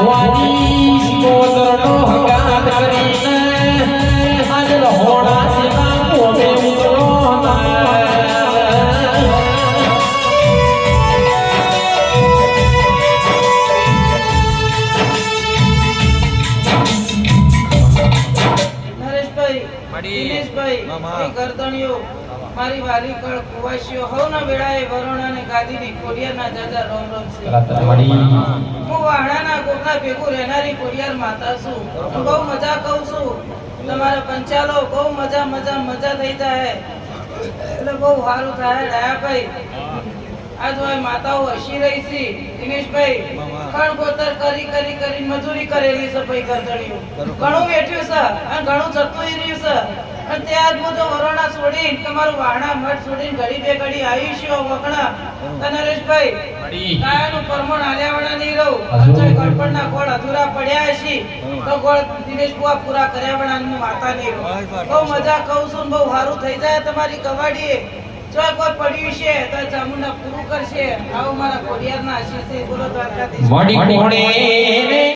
ભવાની કોદરનો હગાત મારી વાલી કળ કુવાસીઓ હવના વેળાએ વરુણ અને ગાદીની કોડિયાના જાજા રોમ રોમ છે હું વાણાના કોકના ભેગું રહેનારી કોડિયાર માતા છું. હું બહુ મજા કહું છું. તમારા પંચાલો બહુ મજા મજા મજા થઈ જાય. એટલે બહુ સારું થાય ડાયાભાઈ આજ હોય માતાઓ હસી રહી છે. દિનેશભાઈ. ખણ ગોતર કરી કરી કરી મજૂરી કરેલી છે ભાઈ ગરદણીઓ ઘણું વેઠ્યું છે. અને ઘણું જતું રહ્યું છે અને ત્યાર હું જો વરોણા છોડીને તમારું વાહણા મઠ છોડીને ઘડી બે ઘડી આવી છું વખણા. તો કાયાનું પરમણ આલ્યા વગર નહીં રહું. અજય ગળપણના ગોળ અધૂરા પડ્યા છે તો ગોળ દિનેશ બુઆ પૂરા કર્યા હું માતા નહીં રહું. બહુ મજા કહું છું ને બહુ સારું થઈ જાય તમારી કવાડીએ. જો કોઈ પડ્યું છે તો ચામુંડા પૂરું કરશે. આવું મારા ખોડિયારના આશીષ બોલો દ્વારકાધીશ.